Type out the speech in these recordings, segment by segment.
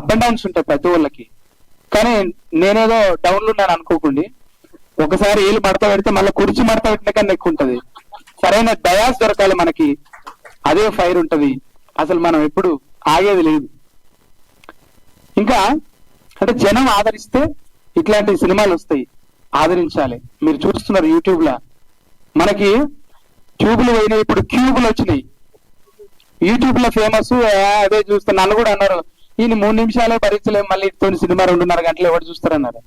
Up and downs ఉంటాయి ప్రతి ఒళ్ళకి కానీ నేనేదో డౌన్లు ఉన్నాను అనుకోకండి. ఒకసారి ఏళ్ళు మడత పెడితే మళ్ళీ కుర్చీ మడత పెట్టిన కన్నా ఎక్కువ ఉంటది. సరైన డయాస్ దొరకాలి మనకి. అదే ఫైర్ ఉంటది. అసలు మనం ఎప్పుడు ఆగేది లేదు. ఇంకా అంటే జనం ఆదరిస్తే ఇట్లాంటి సినిమాలు వస్తాయి. ఆదరించాలి. మీరు చూస్తున్నారు యూట్యూబ్ లా. మనకి ట్యూబులు పోయినాయి. ఇప్పుడు క్యూబులు వచ్చినాయి. యూట్యూబ్లో ఫేమస్ అదే చూస్తే నన్ను కూడా అన్నారు. ఈయన మూడు నిమిషాలే భరించలేము మళ్ళీ ఇటు సినిమా రెండున్నర గంటలు ఎవరు చూస్తారన్నారు.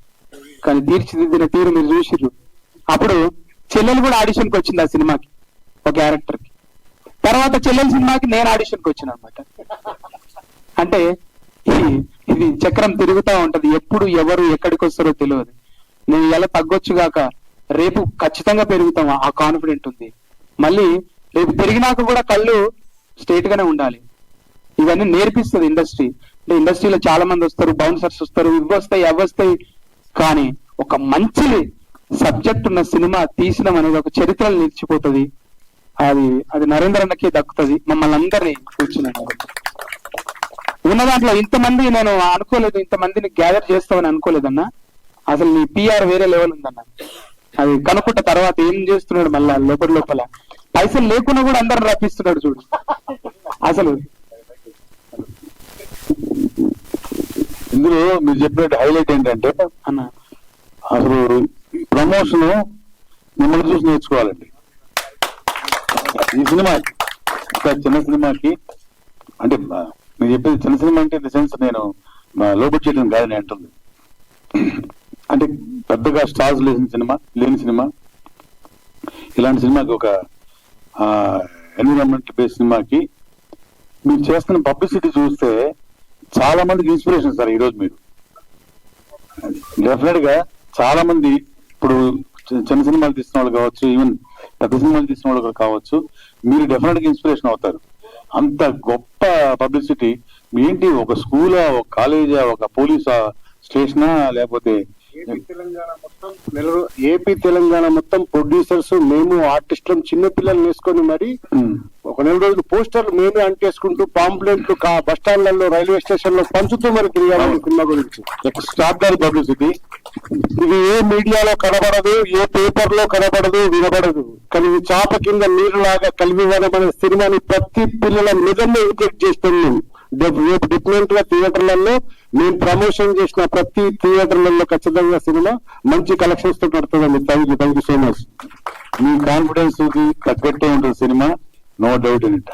కానీ తీర్చిదిద్దిన తీరు మీరు చూసిర్రు. అప్పుడు చెల్లెలు కూడా ఆడిషన్కి వచ్చింది ఆ సినిమాకి ఒక క్యారెక్టర్కి తర్వాత చెల్లెల సినిమాకి నేను ఆడిషన్కి వచ్చిన అనమాట అంటే ఇది చక్రం తిరుగుతూ ఉంటది. ఎప్పుడు ఎవరు ఎక్కడికి వస్తారో తెలియదు. నేను ఎలా తగ్గొచ్చు గాక రేపు ఖచ్చితంగా పెరుగుతాం ఆ కాన్ఫిడెంట్ ఉంది. మళ్ళీ రేపు పెరిగినాక కూడా కళ్ళు స్ట్రేట్ గానే ఉండాలి. ఇవన్నీ నేర్పిస్తుంది ఇండస్ట్రీ. అంటే ఇండస్ట్రీలో చాలా మంది వస్తారు బౌన్సర్స్ వస్తారు ఇవి వస్తాయి అవి వస్తాయి. కానీ ఒక మంచి సబ్జెక్ట్ ఉన్న సినిమా తీసినాం అనేది ఒక చరిత్రలు నిలిచిపోతుంది. అది అది నరేంద్ర అన్నకే దక్కుతుంది. మమ్మల్ని అందరినీ కూర్చున్నాను. ఉన్న దాంట్లో ఇంతమంది నేను అనుకోలేదు ఇంతమందిని గ్యాదర్ చేస్తామని అనుకోలేదన్నా. అసలు నీ పిఆర్ వేరే లెవెల్ ఉందన్న. అది కనుక్కుంట తర్వాత ఏం చేస్తున్నాడు మళ్ళా లోపల లోపల. పైసలు లేకున్నా కూడా అందరు రప్పిస్తున్నాడు చూడు. అసలు ఇందులో మీరు చెప్పినట్టు హైలైట్ ఏంటంటే అన్న. అసలు ప్రమోషన్ మిమ్మల్ని చూసి నేర్చుకోవాలండి. ఈ సినిమా చిన్న సినిమాకి అంటే నేను చెప్పేది చిన్న సినిమా అంటే ఇన్ ద సెన్స్ నేను లో బడ్జెట్ అని కాదు నేను అంటుంది. అంటే పెద్దగా స్టార్స్ లేని సినిమా లేని సినిమా. ఇలాంటి సినిమాకి ఒక ఎన్విరాన్మెంట్ బేస్ సినిమాకి మీరు చేస్తున్న పబ్లిసిటీ చూస్తే చాలా మందికి ఇన్స్పిరేషన్ సార్ ఈరోజు మీరు. డెఫినెట్గా చాలా మంది ఇప్పుడు చిన్న సినిమాలు తీసిన వాళ్ళు కావచ్చు ఈవెన్ పెద్ద సినిమాలు తీసిన వాళ్ళు కావచ్చు మీరు డెఫినెట్గా ఇన్స్పిరేషన్ అవుతారు. అంత గొప్ప పబ్లిసిటీ ఏంటి? ఒక స్కూలా ఒక కాలేజా ఒక పోలీసా స్టేషనా లేకపోతే ఏపీ తెలంగాణ మొత్తం నెల- ఏపీ తెలంగాణ మొత్తం ప్రొడ్యూసర్స్ మేము ఆర్టిస్టులం చిన్న పిల్లల్ని వేసుకొని మరి ఒక నెల రోజులు పోస్టర్లు మేమే అంటేసుకుంటూ పాంప్లెంట్లు బస్ స్టాండ్లలో రైల్వే స్టేషన్లో పంచుతూ మరి తిరిగాము సినిమా గురించి. Extraordinary publicity? ఇది ఏ మీడియాలో కనబడదు ఏ పేపర్లో కనబడదు వినబడదు. కానీ చాప కింద నీరులాగా కలిపివనం అనే సినిమాని ప్రతి పిల్లల నిజంగా ఇంజెక్ట్ చేస్తాం మేము. డెఫ్- రేపు డిఫరెంట్గా థియేటర్లలో మేము ప్రమోషన్ చేసిన ప్రతి థియేటర్లలో ఖచ్చితంగా సినిమా మంచి కలెక్షన్స్తో నడుతుందండి thank you thank you so much మీ కాన్ఫిడెన్స్కి తగ్గట్టే ఉంటుంది cinema. No doubt in it